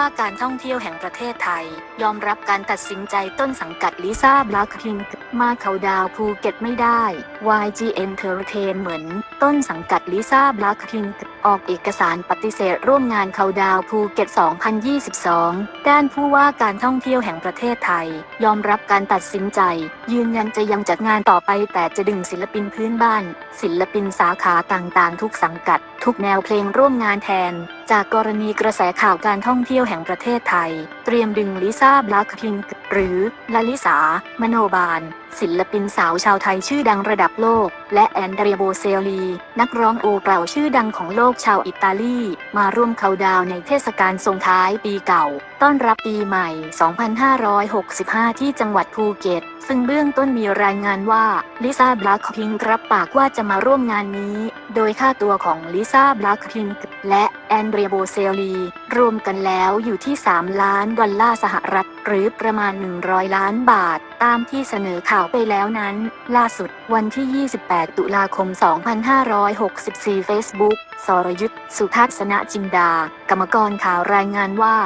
ว่าการท่องเที่ยวแห่งประเทศไทย ยอมรับการตัดสินใจต้นสังกัดลิซ่าบลัคพิงมาเขาดาวภูเก็ตไม่ได้ YG Entertain เหมือนต้นสังกัดลิซ่าบลัคพิงออกเอกสารปฏิเสธร่วมงานเขาดาวภูเก็ต 2022 ด้านผู้ว่าการท่องเที่ยวแห่งประเทศไทย ยอมรับการตัดสินใจ ยืนยันจะยังจัดงานต่อไปแต่จะดึงศิลปินพื้นบ้าน ศิลปินสาขาต่างๆ ทุกสังกัด ทุกแนวเพลงร่วมงานแทน จากกรณีกระแสข่าวการท่องเที่ยวแห่งประเทศไทย เตรียมดึงลิซ่าบลัคพิงค์หรือลลิสามโนบาล ศิลปินสาวชาวไทยชื่อดังระดับโลก และแอนเดรียโบเซลี นักร้องโอเปร่าชื่อดังของโลกชาวอิตาลี มาร่วมเขาดาวในเทศกาลส่งท้ายปีเก่า ต้อนรับปีใหม่ 2565 ที่จังหวัดภูเก็ต ซึ่งเบื้องต้นมีรายงานว่าลิซ่าบลัคพิงรับปากว่าจะมาร่วมงานนี้ โดยค่าตัวของลิซ่าบลัคพิงและแอนเดรียโบเซลี รวมกันแล้วอยู่ที่ 3 ล้านดอลลาร์สหรัฐหรือประมาณ 100 ล้านบาท ตามที่เสนอข่าวไปแล้วนั้น ล่าสุดวันที่ 28 ตุลาคม 2564 Facebook สรยุทธสุทัศนจินดา กรรมกรข่าวรายงานว่า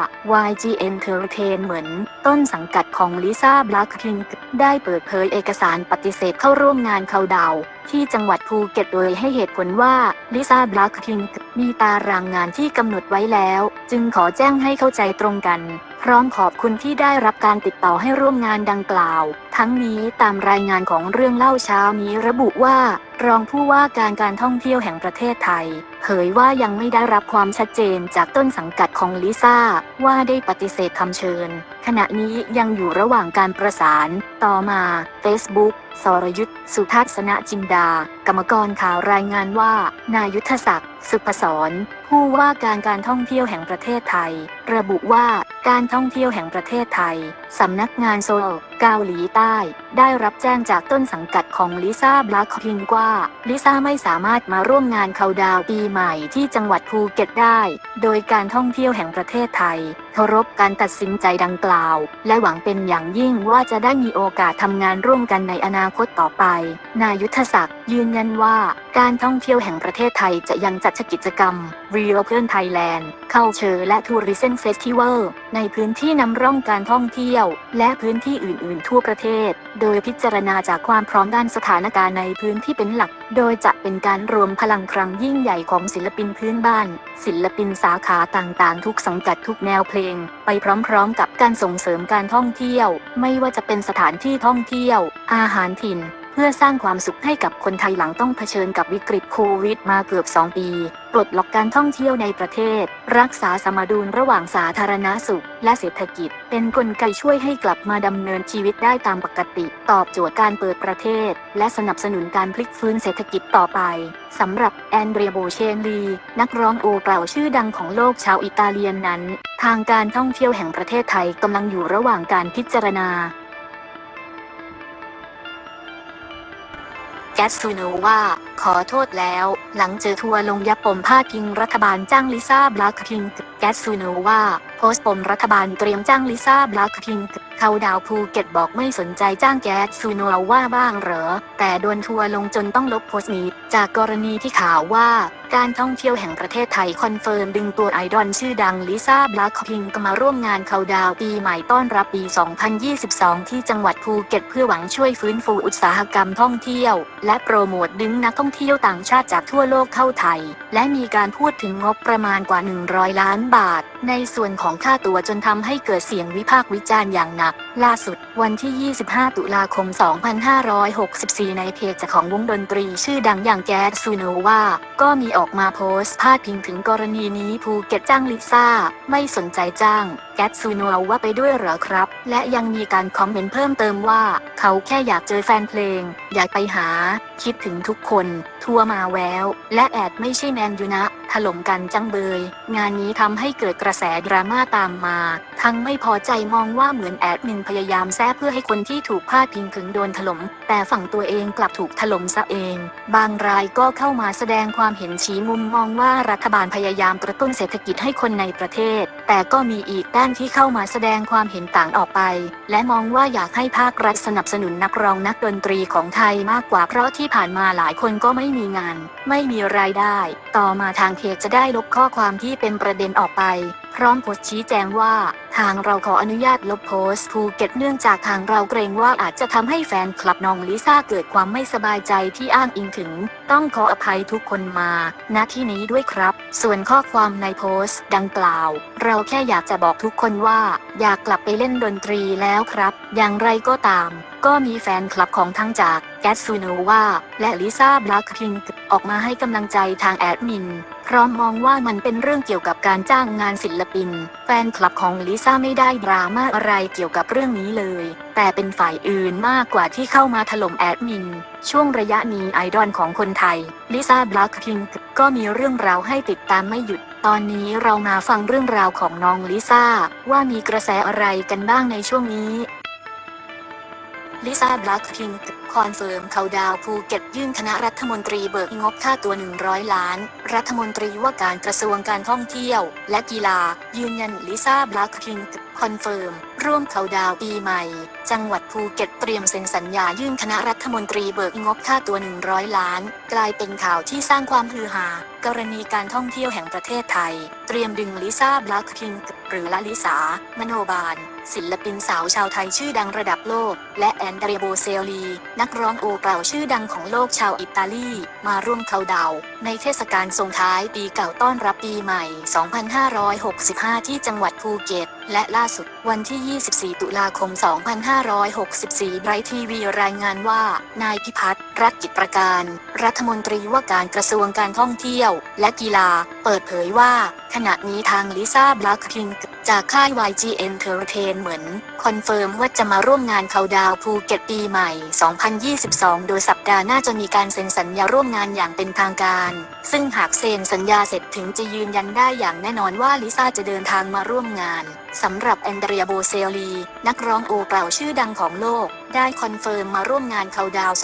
YG Entertain เหมือนต้นสังกัดของลิซ่าบลัคพิงได้เปิดเผยเอกสารปฏิเสธเข้าร่วมงานเขาน์ดาวที่จังหวัดภูเก็ตโดยให้เหตุผลว่าลิซ่าบลัคพิงมีตารางงานที่กำหนดไว้แล้ว จึงขอแจ้งให้เข้าใจตรงกัน พร้อมขอบคุณที่ได้รับการติดต่อให้ร่วมงานดังกล่าว ทั้งนี้ตามรายงานของเรื่องเล่าเช้านี้ระบุว่า รองผู้ว่าการการท่องเที่ยวแห่งประเทศไทย เผยว่ายังไม่ได้รับความชัดเจนจากต้นสังกัดของลิซ่าว่าได้ปฏิเสธคำเชิญ ขณะนี้ยังอยู่ระหว่างการประสาน ต่อมา Facebook สรยุทธสุทัศนจินดา กรรมกรข่าวรายงานว่า นายุทธศักดิ์สุพศรผู้ว่าการการท่องเที่ยวแห่งประเทศไทย ระบุว่าการท่องเที่ยวแห่งประเทศไทย สำนักงานโซลเกาหลีใต้ ได้รับแจ้งจากต้นสังกัดของลิซ่าบลัคพิงว่าลิซ่าไม่สามารถมาร่วมงานเขาดาวปีใหม่ที่จังหวัดภูเก็ตได้ โดยการท่องเที่ยวแห่งประเทศไทย เคารพการตัดสินใจดังกล่าว และหวังเป็นอย่างยิ่งว่าจะได้มีโอกาสทำงานร่วมกันในอนาคตต่อไป นายุทธศักดิ์ยืนยันว่า การท่องเที่ยวแห่งประเทศไทยจะยังจัดกิจกรรม Reopen Thailand Culture และ Tourism Festival ในพื้นที่นำร่องการท่องเที่ยว และพื้นที่อื่น ๆ ทั่วประเทศ โดยพิจารณาจากความพร้อมด้านสถานการณ์ในพื้นที่เป็นหลัก โดยจะเป็นการรวมพลังครั้งยิ่งใหญ่ของศิลปินพื้นบ้าน ศิลปินสาขาต่าง ๆ ทุกสังกัดทุกแนวเพลง ไปพร้อม ๆ กับการส่งเสริมการท่องเที่ยว ไม่ว่าจะเป็นสถานที่ท่องเที่ยว อาหารถิ่น เพื่อสร้างความสุขให้กับคนไทยหลังต้องเผชิญกับวิกฤตโควิดมาเกือบ 2 ปีปลดล็อกการท่องเที่ยวในประเทศ รักษาสมดุลระหว่างสาธารณสุข และเศรษฐกิจ เป็นกลไกช่วยให้กลับมาดำเนินชีวิตได้ตามปกติ ตอบโจทย์การเปิดประเทศ และสนับสนุนการพลิกฟื้นเศรษฐกิจต่อไปสำหรับแอนเดรียโบเชนลี นักร้องโอเปร่าชื่อดังของโลกชาวอิตาเลียนนั้น ทางการท่องเที่ยวแห่งประเทศไทยกำลังอยู่ระหว่างการพิจารณา แกสซูโนว่าขอโทษแล้ว หลังเจอทัวร์ลงยับปมพาดพิงรัฐบาลจ้างลิซ่าบลัคพิงค์แกสซูโนว่าโพสต์ปมรัฐบาลเตรียมจ้างลิซ่าบลัคพิงค์เขาดาวภูเก็ตบอกไม่สนใจจ้างแกสซูโนว่าบ้างเหรอ แต่โดนทัวร์ลงจนต้องลบโพสต์นี้ จากกรณีที่ข่าวว่าการท่องเที่ยวแห่งประเทศไทยคอนเฟิร์มดึงตัวไอดอลชื่อดังลิซ่าบลัคพิงค์มาร่วมงานเขาดาวปีใหม่ต้อนรับปี 2022 ที่จังหวัดภูเก็ตเพื่อหวังช่วยฟื้นฟูอุตสาหกรรมท่องเที่ยว และโปรโมทดึงนักท่ององเที่ยวต่างชาติจากทั่วโลกเข้าไทย และมีการพูดถึงงบประมาณกว่า 100 ล้านบาท ในส่วนของค่าตั๋วจนทำให้เกิดเสียงวิพากษ์วิจารณ์อย่างหนัก ล่าสุดวันที่ 25 ตุลาคม 2564 ในเพจของวงดนตรีชื่อดังอย่างแก๊สซูโนวาก็มีออกมาโพสต์พาดพิงถึงกรณีนี้ภูเก็ตจ้างลิซ่า ไม่สนใจจ้าง แกสซูโนว่าไปด้วยเหรอครับ และยังมีการคอมเมนต์เพิ่มเติมว่า เขาแค่อยากเจอแฟนเพลง อยากไปหา คิดถึงทุกคน ทัวร์มาแวว และแอดไม่ใช่แมนยูนะ ถล่มกันจังเบย งานนี้ทำให้เกิดกระแสดราม่าตามมา ทั้งไม่พอใจมองว่าเหมือนแอดมินพยายามแซ่เพื่อให้คนที่ถูกพาดพิงถึงโดนถล่มแต่ฝั่งตัวเองกลับถูกถล่มซะเอง บางรายก็เข้ามาแสดงความเห็นชี้มุมมองว่ารัฐบาลพยายามกระตุ้นเศรษฐกิจให้คนในประเทศ แต่ก็มีอีกด้านที่เข้ามาแสดงความเห็นต่างออกไป และมองว่าอยากให้ภาครัฐสนับสนุนนักร้องนักดนตรีของไทยมากกว่าเพราะที่ผ่านมาหลายคนก็ไม่มีงาน ไม่มีรายได้ ต่อมาทางเพจจะได้ลบข้อความที่เป็นประเด็นออกไป พร้อมโพสต์ชี้แจงว่า ทางเราขออนุญาตลบโพสต์ภูเก็ตเนื่องจากทางเราเกรงว่าอาจจะทำให้แฟนคลับน้องลิซ่าเกิดความไม่สบายใจที่อ้างอิงถึง ต้องขออภัยทุกคนมา ณ ที่นี้ด้วยครับ ส่วนข้อความในโพสต์ ดังกล่าว เราแค่อยากจะบอกทุกคนว่า อยากกลับไปเล่นดนตรีแล้วครับ อย่างไรก็ตาม ก็มีแฟนคลับของทั้งจากแกสซูโนวาและลิซ่าบลักพิงออกมาให้กำลังใจทางแอดมิน พร้อมมองว่ามันเป็นเรื่องเกี่ยวกับการจ้างงานศิลปิน แฟนคลับของลิซ่าไม่ได้ดราม่าอะไรเกี่ยวกับเรื่องนี้เลย แต่เป็นฝ่ายอื่นมากกว่าที่เข้ามาถล่มแอดมิน ช่วงระยะนี้ไอดอลของคนไทยลิซ่าบลักพิงก็มีเรื่องราวให้ติดตามไม่หยุด ตอนนี้เรามาฟังเรื่องราวของน้องลิซ่าว่ามีกระแสอะไรกันบ้างในช่วงนี้ ลิซ่าบลักพิงคอนเฟิร์มเขาดาวภูเก็ตยื่นคณะรัฐมนตรีเบิกงบค่าตัว 100 ล้าน รัฐมนตรีว่าการกระทรวงการท่องเที่ยว และกีฬา ยืนยันลิซ่าบลักพิงคอนเฟิร์ม ร่วมเขาดาวปีใหม่ จังหวัดภูเก็ตเตรียมเซ็นสัญญายื่นคณะรัฐมนตรีเบิกงบค่าตัว 100 ล้าน กลายเป็นข่าวที่สร้างความฮือฮากรณีการท่องเที่ยวแห่งประเทศไทย เตรียมดึงลิซ่าบลักพิงหรือละลิสามโนบาล ศิลปินสาวชาวไทยชื่อดังระดับโลก และแอนเดรียโบเซลี นักร้องโอเปร่าชื่อดังของโลกชาวอิตาลี มาร่วมเขาดาว ในเทศกาลส่งท้ายปีเก่าต้อนรับปีใหม่ 2565 ที่จังหวัดภูเก็ต และล่าสุดวันที่24 ตุลาคม 2564 ไบรท์ทีวีรายงานว่า นายพิพัฒน์รัตน์กิจประการ รัฐมนตรีว่าการกระทรวงการท่องเที่ยว และกีฬา เปิดเผยว่า ขณะนี้ทางลิซ่าบลักพิงจากค่าย YG Entertainment คอนเฟิร์มว่าจะมาร่วมงานเขาดาวภูเก็ตปีใหม่ 2022 โดยสัปดาห์หน้าจะมีการเซ็นสัญญาร่วมงานอย่างเป็นทางการ ซึ่งหากเซ็นสัญญาเสร็จถึงจะยืนยันได้อย่างแน่นอนว่าลิซ่าจะเดินทางมาร่วมงานสำหรับแอนเดรียโบเซลลีนักร้องโอเปร่าชื่อดังของโลก ได้คอนเฟิร์มมาร่วมงานเขาดาวน์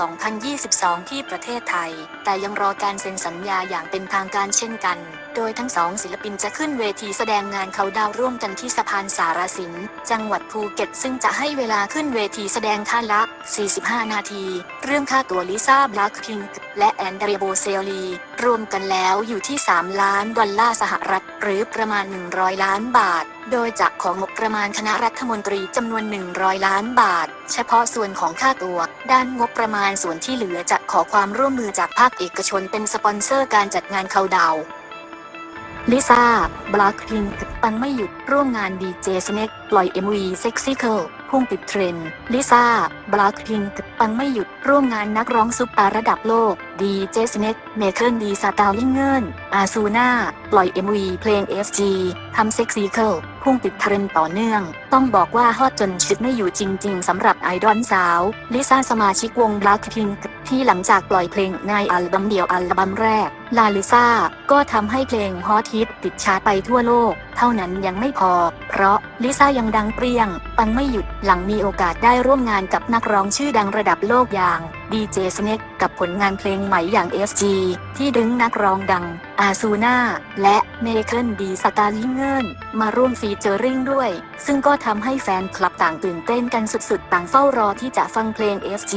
2022 ที่ประเทศไทย แต่ยังรอการเซ็นสัญญาอย่างเป็นทางการเช่นกัน โดยทั้งสองศิลปินจะขึ้นเวทีแสดงงานเขาดาวร่วมกันที่สะพานสารสิน จังหวัดภูเก็ต ซึ่งจะให้เวลาขึ้นเวทีแสดงท่านละ 45 นาที เรื่องค่าตัวลิซ่าบลักพิงและแอนเดรียโบเซลลีรวมกันแล้วอยู่ที่ 3 ล้านดอลลาร์สหรัฐ หรือประมาณ 100 ล้านบาท โดยจะของงบประมาณคณะรัฐมนตรีจำนวน 100 ล้านบาท เฉพาะส่วนของค่าตัว ด้านงบประมาณส่วนที่เหลือจะขอความร่วมมือจากภาคเอกชนเป็นสปอนเซอร์การจัดงานเขาดาวลิซ่าบลักพิงปังไม่หยุดร่วมงานดีเจสเน็กปล่อย MV Sexy Girl พุ่งติดเทรนด์ลิซ่า บลักพิงปังไม่หยุดร่วมงานนักร้องซุปตาร์ระดับโลก ดีเจสเน็กเมเคิลดีสตาลิงเงินอาซูน่าปล่อย MV เพลง SG ทำ Sexy Girl พุ่งติดเทรนด์ต่อเนื่อง ต้องบอกว่าฮอตจนชุดไม่อยู่จริง ๆสำหรับไอดอลสาวลิซ่าสมาชิกวง Blackpink ที่หลังจากปล่อยเพลงในอัลบั้มเดี่ยวอัลบั้มแรก ลาลิซาก็ทำให้เพลงฮอตฮิตติดชาร์ตไปทั่วโลก เท่านั้นยังไม่พอ เพราะลิซ่ายังดังเปรี้ยง ปังไม่หยุดหลังมีโอกาสได้ร่วมงานกับนักร้องชื่อดังระดับโลกอย่างดีเจสเน็กกับผลงานเพลงใหม่อย่าง SG ที่ดึงนักร้องดัง อาซูน่าและเมเคิลดีสตาลิงเงินมาร่วมฟีเจอริงด้วย ซึ่งก็ทำให้แฟนคลับต่างตื่นเต้นกันสุดๆ ต่างเฝ้ารอที่จะฟังเพลง SG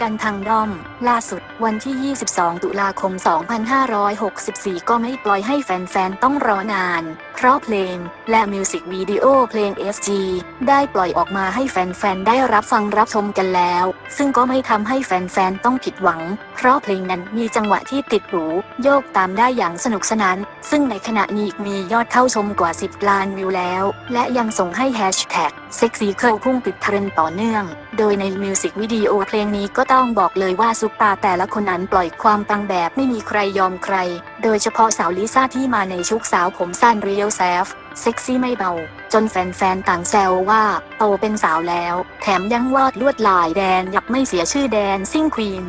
กันทางด้อม ล่าสุดวันที่ 22 ตุลาคม 255 2564 ก็ไม่ปล่อยให้แฟนๆ ต้องรอนาน เพราะเพลง และมิวสิกวิดีโอเพลง SG ได้ปล่อยออกมาให้แฟนๆ ได้รับฟังรับชมกันแล้ว ซึ่งก็ไม่ทำให้แฟนๆ ต้องผิดหวัง เพราะเพลงนั้นมีจังหวะที่ติดหู โยกตามได้อย่างสนุกสนาน ซึ่งในขณะนี้มียอดเข้าชมกว่า 10 ล้านวิวแล้ว และยังส่งให้แฮชแท็ก เซ็กซี่เคิลพุ่งติดเทรนด์ต่อเนื่อง โดยในมิวสิกวิดีโอเพลงนี้ก็ต้องบอกเลยว่าซุปตาแต่ละคนนั้นปล่อยความปังแบบไม่มีใครยอมใคร โดยเฉพาะสาวลิซ่าที่มาในชุกสาวผมสั้นเรียวแซฟเซ็กซี่ไม่เบา จนแฟนๆ ต่างแซวว่าโตเป็นสาวแล้ว แถมยังวาดลวดลายแดนยับไม่เสียชื่อแดนซิ่งควีน